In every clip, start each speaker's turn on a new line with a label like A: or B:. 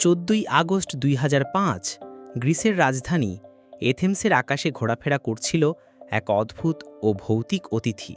A: চোদ্দই আগস্ট দুই হাজার পাঁচ, গ্রিসের রাজধানী এথেন্সের আকাশে ঘোরাফেরা করছিল এক অদ্ভুত ও ভৌতিক অতিথি।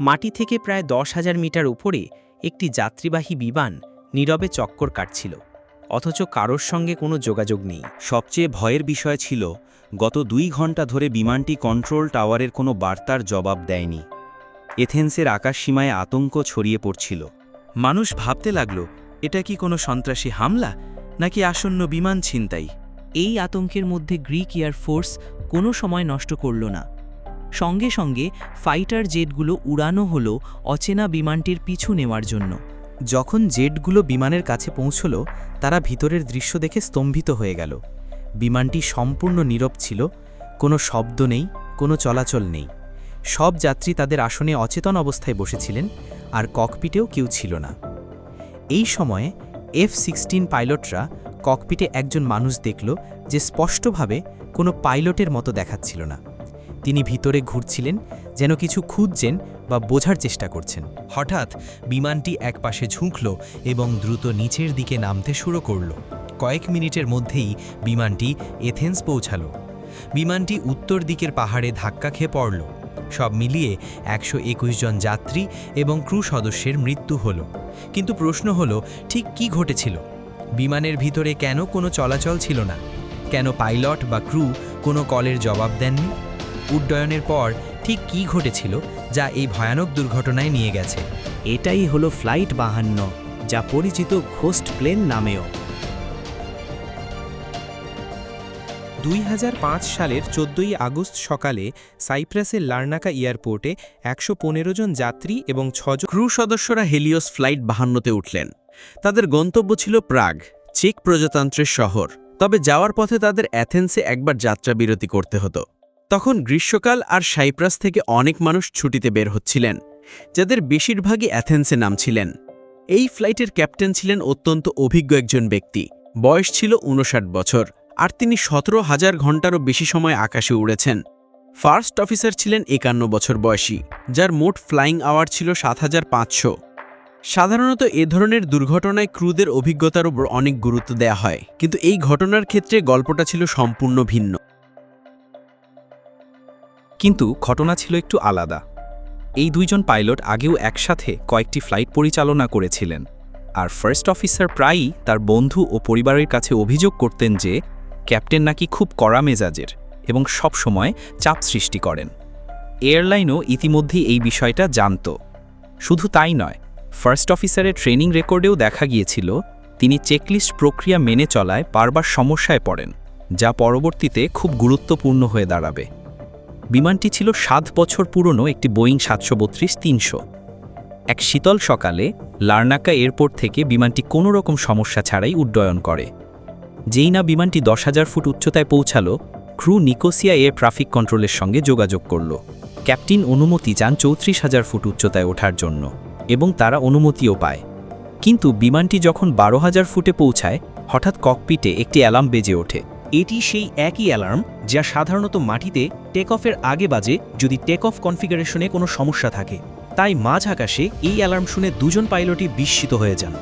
A: মাটি থেকে প্রায় দশ হাজার মিটার উপরে একটি যাত্রীবাহী বিমান নীরবে চক্কর কাটছিল, অথচ কারোর সঙ্গে কোনো যোগাযোগ নেই।
B: সবচেয়ে ভয়ের বিষয় ছিল, গত দুই ঘণ্টা ধরে বিমানটি কন্ট্রোল টাওয়ারের কোনো বার্তার জবাব দেয়নি। এথেন্সের আকাশসীমায় আতঙ্ক ছড়িয়ে পড়ছিল।
C: মানুষ ভাবতে লাগল এটা কি কোনো সন্ত্রাসী হামলা, নাকি আসন্ন বিমান ছিনতাই?
D: এই আতঙ্কের মধ্যে গ্রিক এয়ার ফোর্স কোনো সময় নষ্ট করল না। সঙ্গে সঙ্গে ফাইটার জেটগুলো উড়ানো হলো অচেনা বিমানটির পিছু নেওয়ার জন্য।
A: যখন জেটগুলো বিমানের কাছে পৌঁছল, তারা ভিতরের দৃশ্য দেখে স্তম্ভিত হয়ে গেল। বিমানটি সম্পূর্ণ নীরব ছিল, কোনো শব্দ নেই, কোনো চলাচল নেই। সব যাত্রী তাদের আসনে অচেতন অবস্থায় বসেছিলেন, আর ককপিটেও কেউ ছিল না। এই সময়ে এফ সিক্সটিন পাইলটরা ককপিটে একজন মানুষ দেখল যে স্পষ্টভাবে কোনো পাইলটের মতো দেখাচ্ছিল না। তিনি ভিতরে ঘুরছিলেন, যেন কিছু খুঁজছেন বা বোঝার চেষ্টা করছেন।
E: হঠাৎ বিমানটি একপাশে ঝুঁকল এবং দ্রুত নিচের দিকে নামতে শুরু করল। কয়েক মিনিটের মধ্যেই বিমানটি এথেন্স পৌঁছাল। বিমানটি উত্তর দিকের পাহাড়ে ধাক্কা খেয়ে পড়ল। সব মিলিয়ে একশো একুশ জন যাত্রী এবং ক্রু সদস্যের মৃত্যু হল। কিন্তু প্রশ্ন হলো, ঠিক কি ঘটেছিল? বিমানের ভিতরে কেন কোনো চলাচল ছিল না? কেন পাইলট বা ক্রু কোনো কলের জবাব দেননি? উড্ডয়নের পর ঠিক কি ঘটেছিল যা এই ভয়ানক দুর্ঘটনায় নিয়ে গেছে?
D: এটাই হলো ফ্লাইট বাহান্ন, যা পরিচিত ঘোস্ট প্লেন নামেও।
F: দুই হাজার পাঁচ সালের চোদ্দই আগস্ট সকালে সাইপ্রাসের লার্নাকা এয়ারপোর্টে একশো পনেরো জন যাত্রী এবং ছজন
C: ক্রু সদস্যরা হেলিওস ফ্লাইট বাহান্নতে উঠলেন। তাদের গন্তব্য ছিল প্রাগ, চেক প্রজাতন্ত্রের শহর। তবে যাওয়ার পথে তাদের অ্যাথেন্সে একবার যাত্রা বিরতি করতে হতো। তখন গ্রীষ্মকাল আর সাইপ্রাস থেকে অনেক মানুষ ছুটিতে বের হচ্ছিলেন, যাদের বেশিরভাগই অ্যাথেন্সে নামছিলেন। এই ফ্লাইটের ক্যাপ্টেন ছিলেন অত্যন্ত অভিজ্ঞ একজন ব্যক্তি। বয়স ছিল উনষাট বছর। আর তিনি সতেরো হাজার ঘন্টারও বেশি সময় আকাশে উড়েছেন। ফার্স্ট অফিসার ছিলেন একান্ন বছর বয়সী, যার মোট ফ্লাইং আওয়ার ছিল সাত হাজার পাঁচশো। সাধারণত এ ধরনের দুর্ঘটনায় ক্রুদের অভিজ্ঞতার উপর অনেক গুরুত্ব দেয়া হয়, কিন্তু এই ঘটনার ক্ষেত্রে গল্পটা ছিল সম্পূর্ণ ভিন্ন।
G: কিন্তু ঘটনা ছিল একটু আলাদা। এই দুইজন পাইলট আগেও একসাথে কয়েকটি ফ্লাইট পরিচালনা করেছিলেন, আর ফার্স্ট অফিসার প্রায়ই তার বন্ধু ও পরিবারের কাছে অভিযোগ করতেন যে ক্যাপ্টেন নাকি খুব কড়া মেজাজের এবং সব সময় চাপ সৃষ্টি করেন। এয়ারলাইনও ইতিমধ্যেই এই বিষয়টা জানত। শুধু তাই নয়, ফার্স্ট অফিসারের ট্রেনিং রেকর্ডেও দেখা গিয়েছিল, তিনি চেকলিস্ট প্রক্রিয়া মেনে চলায় বারবার সমস্যায় পড়েন, যা পরবর্তীতে খুব গুরুত্বপূর্ণ হয়ে দাঁড়াবে। বিমানটি ছিল সাত বছর পুরনো একটি বোয়িং সাতশো বত্রিশ তিনশো। এক শীতল সকালে লার্নাকা এয়ারপোর্ট থেকে বিমানটি কোনো রকম সমস্যা ছাড়াই উড্ডয়ন করে। যেই না বিমানটি দশ হাজার ফুট উচ্চতায় পৌঁছালো, ক্রু নিকোসিয়া এয়ার ট্রাফিক কন্ট্রোলের সঙ্গে যোগাযোগ করল। ক্যাপ্টেন অনুমতি চান চৌত্রিশ হাজার ফুট উচ্চতায় ওঠার জন্য এবং তারা অনুমতিও পায়। কিন্তু বিমানটি যখন বারো হাজার ফুটে পৌঁছায়, হঠাৎ ককপিটে একটি অ্যালার্ম বেজে ওঠে।
E: এটি সেই একই অ্যালার্ম যা সাধারণত মাটিতে টেক অফের আগে বাজে যদি টেক অফ কনফিগারেশনে কোনো সমস্যা থাকে। তাই মাঝ আকাশে এই অ্যালার্ম শুনে দুজন পাইলটই বিস্মিত হয়ে যান।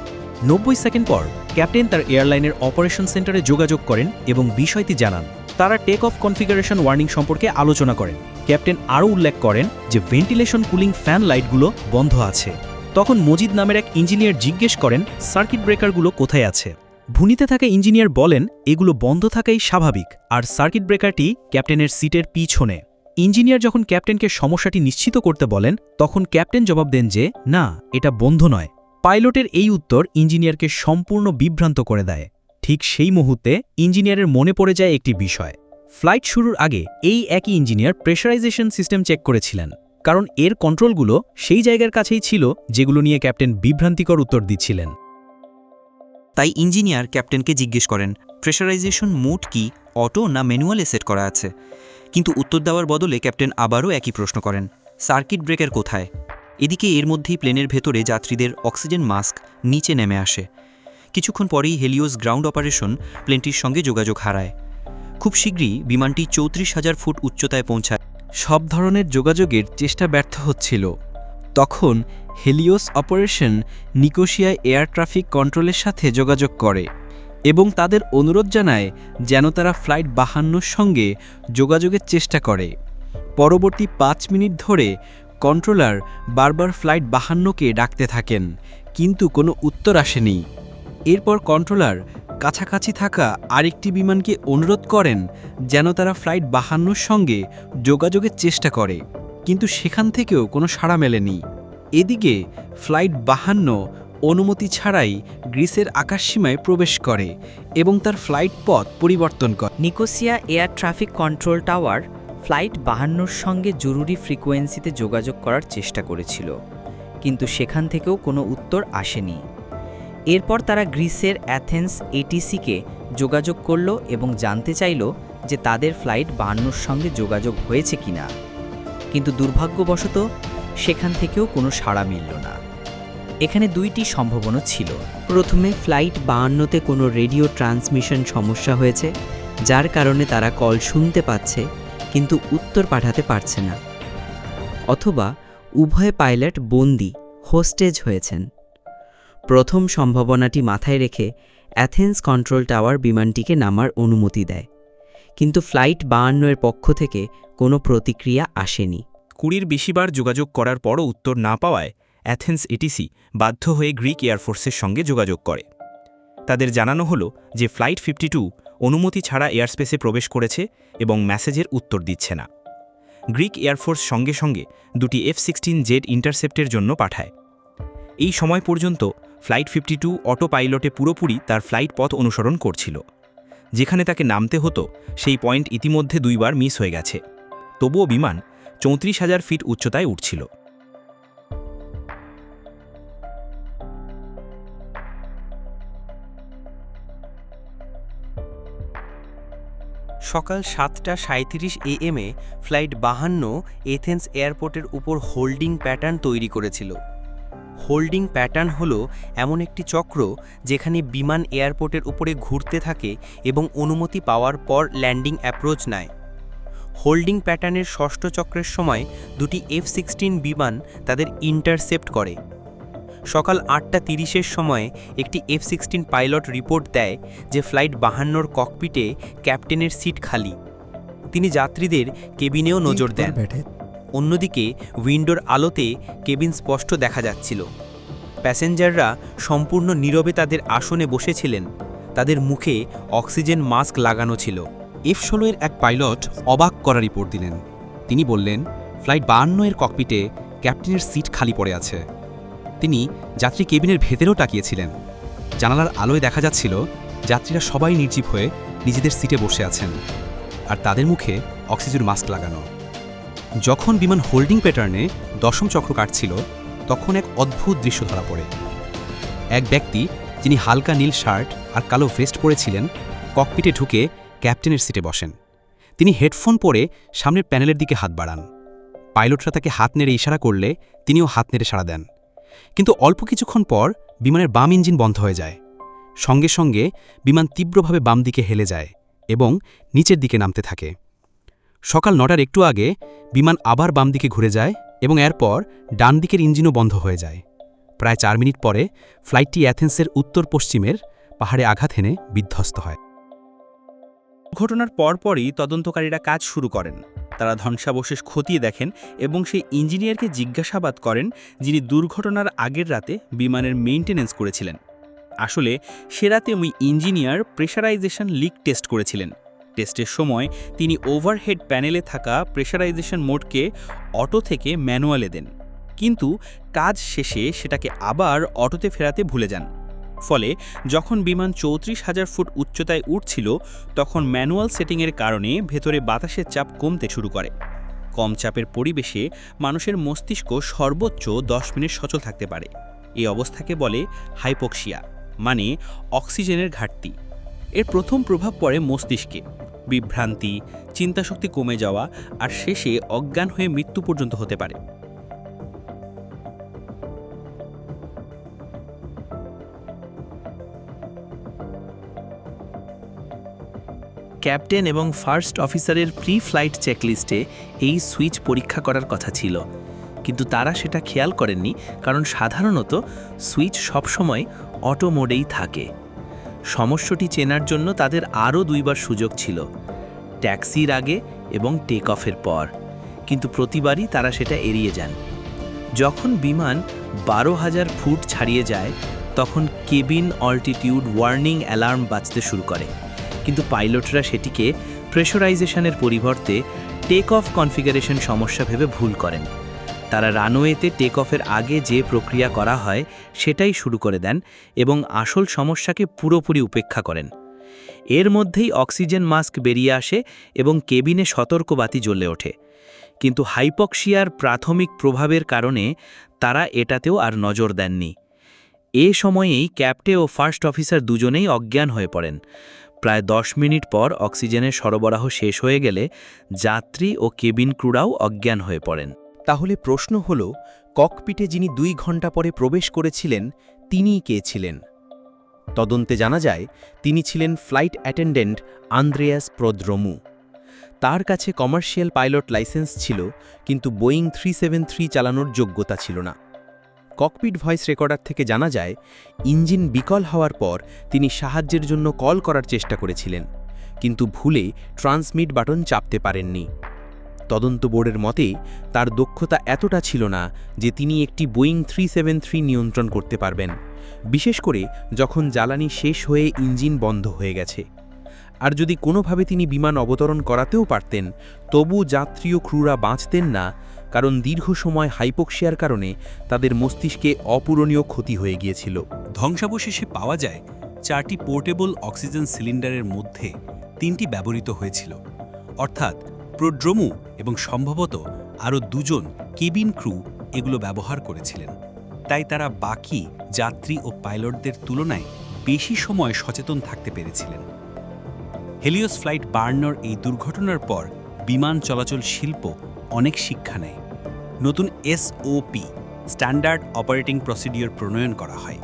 E: নব্বই সেকেন্ড পর ক্যাপ্টেন তার এয়ারলাইনের অপারেশন সেন্টারে যোগাযোগ করেন এবং বিষয়টি জানান। তারা টেক অফ কনফিগারেশন ওয়ার্নিং সম্পর্কে আলোচনা করেন। ক্যাপ্টেন আরও উল্লেখ করেন যে ভেন্টিলেশন কুলিং ফ্যান লাইটগুলো বন্ধ আছে। তখন মজিদ নামের এক ইঞ্জিনিয়ার জিজ্ঞেস করেন, সার্কিট ব্রেকারগুলো কোথায় আছে? ভুনিতে থাকা ইঞ্জিনিয়ার বলেন, এগুলো বন্ধ থাকাই স্বাভাবিক, আর সার্কিট ব্রেকারটি ক্যাপ্টেনের সিটের পিছনে। ইঞ্জিনিয়ার যখন ক্যাপ্টেনকে সমস্যাটি নিশ্চিত করতে বলেন, তখন ক্যাপ্টেন জবাব দেন যে, না, এটা বন্ধ নয়। পাইলটের এই উত্তর ইঞ্জিনিয়ারকে সম্পূর্ণ বিভ্রান্ত করে দেয়। ঠিক সেই মুহূর্তে ইঞ্জিনিয়ারের মনে পড়ে যায় একটি বিষয়। ফ্লাইট শুরুর আগে এই একই ইঞ্জিনিয়ার প্রেশারাইজেশন সিস্টেম চেক করেছিলেন। কারণ এর কন্ট্রোলগুলো সেই জায়গার কাছেই ছিল যেগুলো নিয়ে ক্যাপ্টেন বিভ্রান্তিকর উত্তর দিচ্ছিলেন।
B: তাই ইঞ্জিনিয়ার ক্যাপ্টেনকে জিজ্ঞেস করেন, প্রেশারাইজেশন মোড কি, অটো না ম্যানুয়ালে সেট করা আছে? কিন্তু উত্তর দেওয়ার বদলে ক্যাপ্টেন আবারও একই প্রশ্ন করেন, সার্কিট ব্রেকার কোথায়? এদিকে এর মধ্যেই প্লেনের ভেতরে যাত্রীদের অক্সিজেন মাস্ক নিচে নেমে আসে। কিছুক্ষণ পরেই হেলিওস গ্রাউন্ড অপারেশন প্লেনটির সঙ্গে যোগাযোগ হারায়। খুব শীঘ্রই বিমানটি চৌত্রিশ হাজার ফুট উচ্চতায় পৌঁছায়।
C: সব ধরনের যোগাযোগের চেষ্টা ব্যর্থ হচ্ছিল। তখন Helios operation Nicosia air traffic কন্ট্রোলের সাথে যোগাযোগ করে
B: এবং তাদের অনুরোধ জানায় যেন তারা ফ্লাইট বাহান্নর সঙ্গে যোগাযোগের চেষ্টা করে। পরবর্তী পাঁচ মিনিট ধরে কন্ট্রোলার বারবার ফ্লাইট বাহান্নকে ডাকতে থাকেন, কিন্তু কোনো উত্তর আসেনি। এরপর কন্ট্রোলার কাছাকাছি থাকা আরেকটি বিমানকে অনুরোধ করেন যেন তারা ফ্লাইট বাহান্নর সঙ্গে যোগাযোগের চেষ্টা করে, কিন্তু সেখান থেকেও কোনো সাড়া মেলেনি। এদিকে ফ্লাইট বাহান্ন অনুমতি ছাড়াই গ্রিসের আকাশসীমায় প্রবেশ করে এবং তার ফ্লাইট পথ পরিবর্তন করে।
D: Nicosia air traffic control tower flight বাহান্নর সঙ্গে জরুরি ফ্রিকোয়েন্সিতে যোগাযোগ করার চেষ্টা করেছিল, কিন্তু সেখান থেকেও কোনো উত্তর আসেনি। এরপর তারা গ্রিসের অ্যাথেন্স এটিসিকে যোগাযোগ করল এবং জানতে চাইল যে তাদের ফ্লাইট বাহান্নর সঙ্গে যোগাযোগ হয়েছে কিনা কিন্তু দুর্ভাগ্যবশত সেখান থেকেও কোনো সাড়া মিলল না। এখানে দুইটি সম্ভাবনা ছিল। প্রথমে ফ্লাইট বাহান্নতে কোনো রেডিও ট্রান্সমিশন সমস্যা হয়েছে, যার কারণে তারা কল শুনতে পাচ্ছে কিন্তু উত্তর পাঠাতে পারছে না। অথবা উভয় পাইলট বন্দি, হোস্টেজ হয়েছেন। প্রথম সম্ভাবনাটি মাথায় রেখে অ্যাথেন্স কন্ট্রোল টাওয়ার বিমানটিকে নামার অনুমতি দেয়। কিন্তু ফ্লাইট বাহান্নের পক্ষ থেকে কোনো প্রতিক্রিয়া আসেনি।
E: কুড়ির বেশিবার যোগাযোগ করার পরও উত্তর না পাওয়ায় অ্যাথেন্স এটিসি বাধ্য হয়ে গ্রিক এয়ারফোর্সের সঙ্গে যোগাযোগ করে। তাদের জানানো হলো যে ফ্লাইট ফিফটি অনুমতি ছাড়া এয়ারস্পেসে প্রবেশ করেছে এবং ম্যাসেজের উত্তর দিচ্ছে না। গ্রিক এয়ারফোর্স সঙ্গে সঙ্গে দুটি এফ সিক্সটিন জেড ইন্টারসেপ্টের জন্য পাঠায়। এই সময় পর্যন্ত ফ্লাইট ফিফটি টু অটো পাইলটে পুরোপুরি তার ফ্লাইট পথ অনুসরণ করছিল। যেখানে তাকে নামতে হতো, সেই পয়েন্ট ইতিমধ্যে দুইবার মিস হয়ে গেছে। তবুও বিমান চৌত্রিশ হাজার ফিট উচ্চতায় উঠছিল।
H: সকাল সাতটা সাঁত্রিশ এএমে ফ্লাইট বাহান্ন এথেন্স এয়ারপোর্টের উপর হোল্ডিং প্যাটার্ন তৈরি করেছিল। হোল্ডিং প্যাটার্ন হল এমন একটি চক্র যেখানে বিমান এয়ারপোর্টের উপরে ঘুরতে থাকে এবং অনুমতি পাওয়ার পর ল্যান্ডিং অ্যাপ্রোচ নেয়। হোল্ডিং প্যাটার্নের ষষ্ঠ চক্রের সময় দুটি এফ সিক্সটিন বিমান তাদের ইন্টারসেপ্ট করে। সকাল আটটা তিরিশের সময় একটি এফ সিক্সটিন পাইলট রিপোর্ট দেয় যে ফ্লাইট বাহান্নর ককপিটে ক্যাপ্টেনের সিট খালি। তিনি যাত্রীদের কেবিনেও নজর দেন। অন্যদিকে উইন্ডোর আলোতে কেবিন স্পষ্ট দেখা যাচ্ছিল। প্যাসেঞ্জাররা সম্পূর্ণ নীরবে তাদের আসনে বসেছিলেন। তাদের মুখে অক্সিজেন মাস্ক লাগানো ছিল।
C: এফ ষোলো এর এক পাইলট অবাক করা রিপোর্ট দিলেন। তিনি বললেন, ফ্লাইট বাহান্ন এর ককপিটে ক্যাপ্টেনের সিট খালি পড়ে আছে। তিনি যাত্রী কেবিনের ভেতরেও তাকিয়েছিলেন। জানালার আলোয় দেখা যাচ্ছিল যাত্রীরা সবাই নির্জীব হয়ে নিজেদের সিটে বসে আছেন আর তাদের মুখে অক্সিজেন মাস্ক লাগানো। যখন বিমান হোল্ডিং প্যাটার্নে দশম চক্র কাটছিল, তখন এক অদ্ভুত দৃশ্য ধরা পড়ে। এক ব্যক্তি, যিনি হালকা নীল শার্ট আর কালো ভেস্ট পরেছিলেন, ককপিটে ঢুকে ক্যাপ্টেনের সিটে বসেন। তিনি হেডফোন পরে সামনের প্যানেলের দিকে হাত বাড়ান। পাইলটরা তাকে হাত নেড়ে ইশারা করলে তিনিও হাত নেড়ে সাড়া দেন। কিন্তু অল্প কিছুক্ষণ পর বিমানের বাম ইঞ্জিন বন্ধ হয়ে যায়। সঙ্গে সঙ্গে বিমান তীব্রভাবে বাম দিকে হেলে যায় এবং নিচের দিকে নামতে থাকে। সকাল নটার একটু আগে বিমান আবার বাম দিকে ঘুরে যায় এবং এরপর ডান দিকের ইঞ্জিনও বন্ধ হয়ে যায়। প্রায় চার মিনিট পরে ফ্লাইটটি অ্যাথেন্সের উত্তর পশ্চিমের পাহাড়ে আঘাত হেনে বিধ্বস্ত হয়।
E: ঘটনার পরপরই তদন্তকারীরা কাজ শুরু করেন। তারা ধ্বংসাবশেষ খতিয়ে দেখেন এবং সেই ইঞ্জিনিয়ারকে জিজ্ঞাসাবাদ করেন যিনি দুর্ঘটনার আগের রাতে বিমানের মেইনটেনেন্স করেছিলেন। আসলে সে রাতে ওই ইঞ্জিনিয়ার প্রেশারাইজেশন লিক টেস্ট করেছিলেন। টেস্টের সময় তিনি ওভারহেড প্যানেলে থাকা প্রেশারাইজেশন মোডকে অটো থেকে ম্যানুয়ালে দেন। কিন্তু কাজ শেষে সেটাকে আবার অটোতে ফেরাতে ভুলে যান। ফলে যখন বিমান চৌত্রিশ হাজার ফুট উচ্চতায় উঠছিল, তখন ম্যানুয়াল সেটিংয়ের কারণে ভেতরে বাতাসের চাপ কমতে শুরু করে। কম চাপের পরিবেশে মানুষের মস্তিষ্ক সর্বোচ্চ দশ মিনিট সচল থাকতে পারে। এই অবস্থাকে বলে হাইপোক্সিয়া মানে অক্সিজেনের ঘাটতি। এর প্রথম প্রভাব পড়ে মস্তিষ্কে। বিভ্রান্তি, চিন্তাশক্তি কমে যাওয়া, আর শেষে অজ্ঞান হয়ে মৃত্যু পর্যন্ত হতে পারে।
I: ক্যাপ্টেন এবং ফার্স্ট অফিসারের প্রি ফ্লাইট চেকলিস্টে এই সুইচ পরীক্ষা করার কথা ছিল। কিন্তু তারা সেটা খেয়াল করেননি, কারণ সাধারণত সুইচ সবসময় অটো মোডেই থাকে।
E: সমস্যাটি চেনার জন্য তাদের আরও দুইবার সুযোগ ছিল, ট্যাক্সির আগে এবং টেক অফের পর। কিন্তু প্রতিবারই তারা সেটা এড়িয়ে যান। যখন বিমান বারো হাজার ফুট ছাড়িয়ে যায়, তখন কেবিন, অল্টিটিউড, ওয়ার্নিং, অ্যালার্ম বাজতে শুরু করে। কিন্তু পাইলটরা সেটিকে প্রেশারাইজেশনের পরিবর্তে টেক অফ কনফিগারেশন সমস্যা ভেবে ভুল করেন। তারা রানওয়েতে টেক অফের আগে যে প্রক্রিয়া করা হয় সেটাই শুরু করে দেন এবং আসল সমস্যাকে পুরোপুরি উপেক্ষা করেন। এর মধ্যেই অক্সিজেন মাস্ক বেরিয়ে আসে এবং কেবিনে সতর্কবাতি জ্বলে ওঠে। কিন্তু হাইপক্সিয়ার প্রাথমিক প্রভাবের কারণে তারা এটাতেও আর নজর দেননি। এ সময়েই ক্যাপ্টে ও ফার্স্ট অফিসার দুজনেই অজ্ঞান হয়ে পড়েন। প্রায় দশ মিনিট পর অক্সিজেনের সরবরাহ শেষ হয়ে গেলে যাত্রী ও কেবিন ক্রুরাও অজ্ঞান হয়ে পড়েন।
J: তাহলে প্রশ্ন হল, ককপিটে যিনি দুই ঘণ্টা পরে প্রবেশ করেছিলেন, তিনিই কে ছিলেন? তদন্তে জানা যায়, তিনি ছিলেন ফ্লাইট অ্যাটেন্ডেন্ট আন্দ্রেয়াস প্রদ্রমু। তার কাছে কমার্শিয়াল পাইলট লাইসেন্স ছিল, কিন্তু বোয়িং থ্রি চালানোর যোগ্যতা ছিল না। ককপিট ভয়েস রেকর্ডার থেকে জানা যায়, ইঞ্জিন বিকল হওয়ার পর তিনি সাহায্যের জন্য কল করার চেষ্টা করেছিলেন, কিন্তু ভুলে ট্রান্সমিট বাটন চাপতে পারেননি। তদন্ত বোর্ডের মতে, তার দক্ষতা এতটা ছিল না যে তিনি একটি বোয়িং থ্রি নিয়ন্ত্রণ করতে পারবেন, বিশেষ করে যখন জ্বালানি শেষ হয়ে ইঞ্জিন বন্ধ হয়ে গেছে। আর যদি কোনোভাবে তিনি বিমান অবতরণ করাতেও পারতেন, তবু যাত্রী ও ক্রুরা বাঁচতেন না, কারণ দীর্ঘ সময় হাইপোক্সিয়ার কারণে তাদের মস্তিষ্কে অপূরণীয় ক্ষতি হয়ে গিয়েছিল।
K: ধ্বংসাবশেষে পাওয়া যায় চারটি পোর্টেবল অক্সিজেন সিলিন্ডারের মধ্যে তিনটি ব্যবহৃত হয়েছিল। অর্থাৎ প্রোড্রোমু এবং সম্ভবত আরও দুজন কেবিন ক্রু এগুলো ব্যবহার করেছিলেন। তাই তারা বাকি যাত্রী ও পাইলটদের তুলনায় বেশি সময় সচেতন থাকতে পেরেছিলেন। হেলিওস ফ্লাইট বার্নার এই দুর্ঘটনার পর বিমান চলাচল শিল্প অনেক শিক্ষা নেয়। নতুন এসওপি স্ট্যান্ডার্ড অপারেটিং প্রসিডিওর প্রণয়ন করা হয়।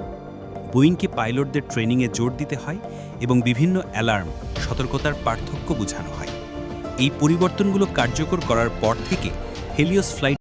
K: বোয়িংকে পাইলটদের ট্রেনিংয়ে জোর দিতে হয় এবং বিভিন্ন অ্যালার্ম, সতর্কতার পার্থক্য বোঝানো হয়। এই পরিবর্তনগুলো কার্যকর করার পর থেকে হেলিওস ফ্লাইট